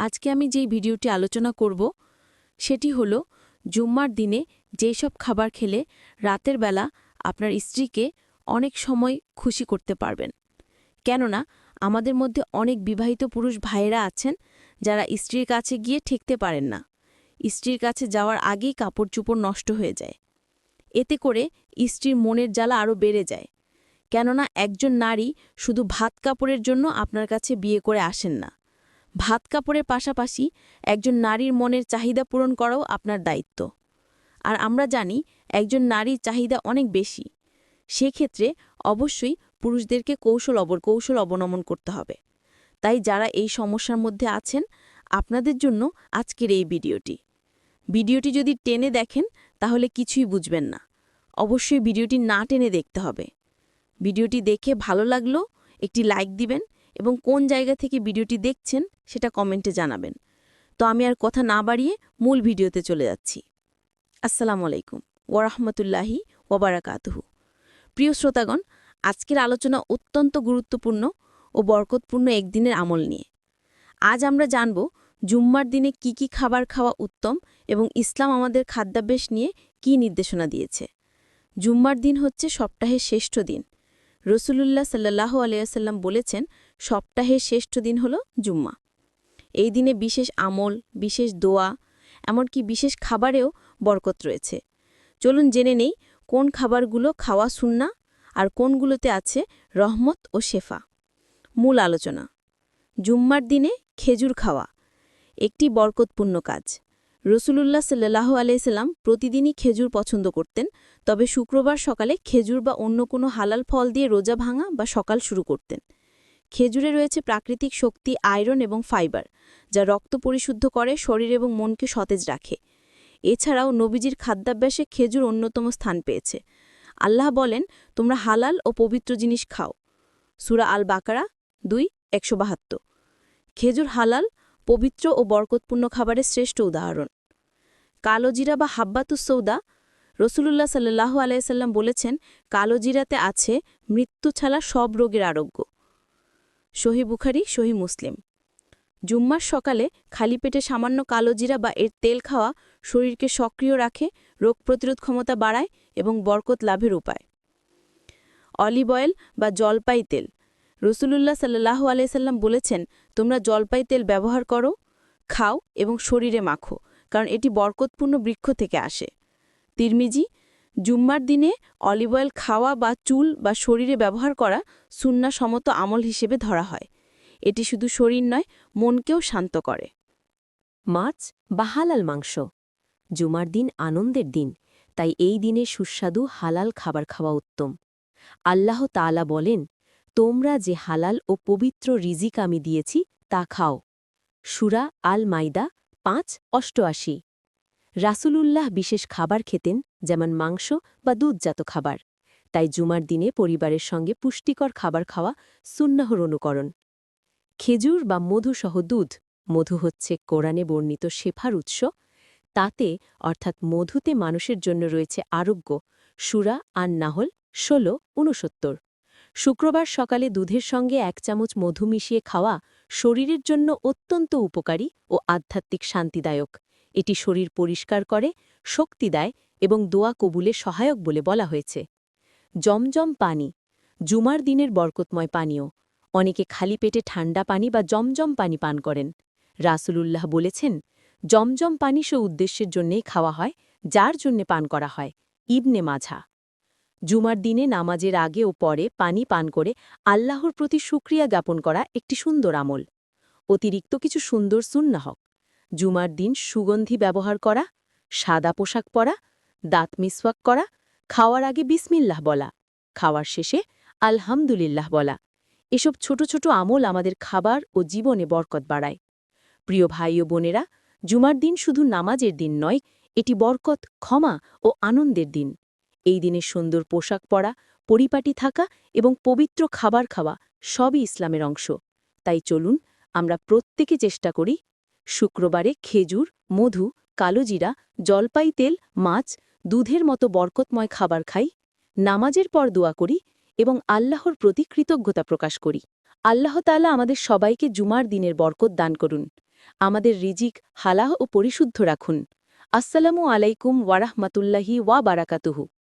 আজকে আমি যেই ভিডিওটি আলোচনা করব, সেটি হলো জুম্মার দিনে যেই সব খাবার খেলে রাতের বেলা আপনার স্ত্রীকে অনেক সময় খুশি করতে পারবেন। কেননা, আমাদের মধ্যে অনেক বিবাহিত পুরুষ ভাইয়েরা আছেন যারা স্ত্রীর কাছে গিয়ে ঠেকতে পারেন না। স্ত্রীর কাছে যাওয়ার আগেই কাপড় চুপড় নষ্ট হয়ে যায়। এতে করে স্ত্রীর মনের জ্বালা আরও বেড়ে যায়। কেননা, একজন নারী শুধু ভাত কাপড়ের জন্য আপনার কাছে বিয়ে করে আসেন না। ভাত কাপড়ের পাশাপাশি একজন নারীর মনের চাহিদা পূরণ করাও আপনার দায়িত্ব। আর আমরা জানি একজন নারীর চাহিদা অনেক বেশি। সেক্ষেত্রে অবশ্যই পুরুষদেরকে কৌশল অবর কৌশল অবলম্বন করতে হবে। তাই যারা এই সমস্যার মধ্যে আছেন, আপনাদের জন্য আজকের এই ভিডিওটি। ভিডিওটি যদি টেনে দেখেন, তাহলে কিছুই বুঝবেন না। অবশ্যই ভিডিওটি না টেনে দেখতে হবে। ভিডিওটি দেখে ভালো লাগল, একটি লাইক দিবেন এবং কোন জায়গা থেকে ভিডিওটি দেখছেন সেটা কমেন্টে জানাবেন। তো আমি আর কথা না বাড়িয়ে মূল ভিডিওতে চলে যাচ্ছি। আসসালামু আলাইকুম ওরহমতুল্লাহি ওবারাকাতহু প্রিয় শ্রোতাগণ, আজকের আলোচনা অত্যন্ত গুরুত্বপূর্ণ ও বরকতপূর্ণ একদিনের আমল নিয়ে। আজ আমরা জানব জুম্মার দিনে কি কি খাবার খাওয়া উত্তম এবং ইসলাম আমাদের খাদ্যাভ্যাস নিয়ে কি নির্দেশনা দিয়েছে। জুম্মার দিন হচ্ছে সপ্তাহের শ্রেষ্ঠ দিন। রসুলুল্লাহ সাল্লাহ আলিয়াসাল্লাম বলেছেন, সপ্তাহের শ্রেষ্ঠ দিন হল জুম্মা। এই দিনে বিশেষ আমল, বিশেষ দোয়া, এমনকি বিশেষ খাবারেও বরকত রয়েছে। চলুন জেনে নেই, কোন খাবারগুলো খাওয়া সুন্না আর কোনগুলোতে আছে রহমত ও শেফা। মূল আলোচনা। জুম্মার দিনে খেজুর খাওয়া, একটি বরকতপূর্ণ কাজ। রসুলুল্লাহ সাল্লাহ আলাইসাল্লাম প্রতিদিনই খেজুর পছন্দ করতেন, তবে শুক্রবার সকালে খেজুর বা অন্য কোনো হালাল ফল দিয়ে রোজা ভাঙা বা সকাল শুরু করতেন। খেজুরে রয়েছে প্রাকৃতিক শক্তি আয়রন এবং ফাইবার, যা রক্ত পরিশুদ্ধ করে শরীর এবং মনকে সতেজ রাখে। এছাড়াও নবীজির খাদ্যাভ্যাসে খেজুর অন্যতম স্থান পেয়েছে। আল্লাহ বলেন, তোমরা হালাল ও পবিত্র জিনিস খাও। সুরা আল বাকারা দুই, একশো বাহাত্তর। খেজুর হালাল পবিত্র ও বরকতপূর্ণ খাবারের শ্রেষ্ঠ উদাহরণ। কালোজিরা বা হাব্বাতুসৌদা রসুলুল্লাহ সাল্লাহ আলাইসাল্লাম বলেছেন কালোজিরাতে আছে মৃত্যু ছাড়া সব রোগের আরোগ্য। সহি বুখারি, সহি মুসলিম। জুম্মার সকালে খালি পেটে সামান্য কালোজিরা বা এর তেল খাওয়া শরীরকে সক্রিয় রাখে, রোগ প্রতিরোধ ক্ষমতা বাড়ায় এবং বরকত লাভের উপায়। অলিভ অয়েল বা জলপাই তেল। রসুলুল্লাহ সাল্লাহ আলাইসাল্লাম বলেছেন, তোমরা জলপাই তেল ব্যবহার করো, খাও এবং শরীরে মাখো, কারণ এটি বরকতপূর্ণ বৃক্ষ থেকে আসে। তিরমিজি, জুম্মার দিনে অলিভ অয়েল খাওয়া বা চুল বা শরীরে ব্যবহার করা সুন্না সমত আমল হিসেবে ধরা হয়। এটি শুধু শরীর নয়, মনকেও শান্ত করে। মাছ বা হালাল মাংস। জুমার দিন আনন্দের দিন, তাই এই দিনে সুস্বাদু হালাল খাবার খাওয়া উত্তম। আল্লাহ তাআলা বলেন তোমরা যে হালাল ও পবিত্র রিজিক আমি দিয়েছি, তা খাও। সুরা আল মাইদা পাঁচ, অষ্টআশি। রাসুলুল্লাহ বিশেষ খাবার খেতেন, যেমন মাংস বা দুধজাত খাবার। তাই জুমার দিনে পরিবারের সঙ্গে পুষ্টিকর খাবার খাওয়া সুন্নাহর অনুকরণ। খেজুর বা মধুসহ দুধ, মধু হচ্ছে কোরআনে বর্ণিত শেফার উৎস। তাতে, অর্থাৎ মধুতে মানুষের জন্য রয়েছে আরোগ্য। সুরা আর নাহল ষোলো উনসত্তর শুক্রবার সকালে দুধের সঙ্গে এক চামচ মধু মিশিয়ে খাওয়া শরীরের জন্য অত্যন্ত উপকারী ও আধ্যাত্মিক শান্তিদায়ক। এটি শরীর পরিষ্কার করে, শক্তি দেয় এবং দোয়া কবুলে সহায়ক বলে বলা হয়েছে। জমজম পানি। জুমার দিনের বরকতময় পানীয়। অনেকে খালি পেটে ঠান্ডা পানি বা জমজম পানি পান করেন। রাসূলুল্লাহ বলেছেন, জমজম পানি সে উদ্দেশ্যের জন্যেই খাওয়া হয়, যার জন্যে পান করা হয়। ইবনে মাঝা জুমার দিনে নামাজের আগে ও পরে পানি পান করে আল্লাহর প্রতি সুক্রিয়া জ্ঞাপন করা একটি সুন্দর আমল। অতিরিক্ত কিছু সুন্দর সুন্নাহক জুমার দিন সুগন্ধি ব্যবহার করা, সাদা পোশাক পরা, দাঁত মিসওয়াক করা, খাওয়ার আগে বিসমিল্লাহ বলা, খাওয়ার শেষে আলহামদুলিল্লাহ বলা। এসব ছোট ছোট আমল আমাদের খাবার ও জীবনে বরকত বাড়ায়। প্রিয় ভাই ও বোনেরা, জুমার দিন শুধু নামাজের দিন নয়, এটি বরকত, ক্ষমা ও আনন্দের দিন। এই দিনে সুন্দর পোশাক পরা, পরিপাটি থাকা এবং পবিত্র খাবার খাওয়া সবই ইসলামের অংশ। তাই চলুন আমরা প্রত্যেকে চেষ্টা করি শুক্রবারে খেজুর, মধু কালোজিরা জলপাই তেল, মাছ, দুধের মতো বরকতময় খাবার খাই, নামাজের পর দোয়া করি এবং আল্লাহর প্রতি কৃতজ্ঞতা প্রকাশ করি। আল্লাহ তাআলা আমাদের সবাইকে জুমার দিনের বরকত দান করুন। আমাদের রিজিক হালাহ ও পরিশুদ্ধ রাখুন। আসসালামু আলাইকুম ওয়ারাহমাতুল্লাহি ওয়া বারাকাতুহু।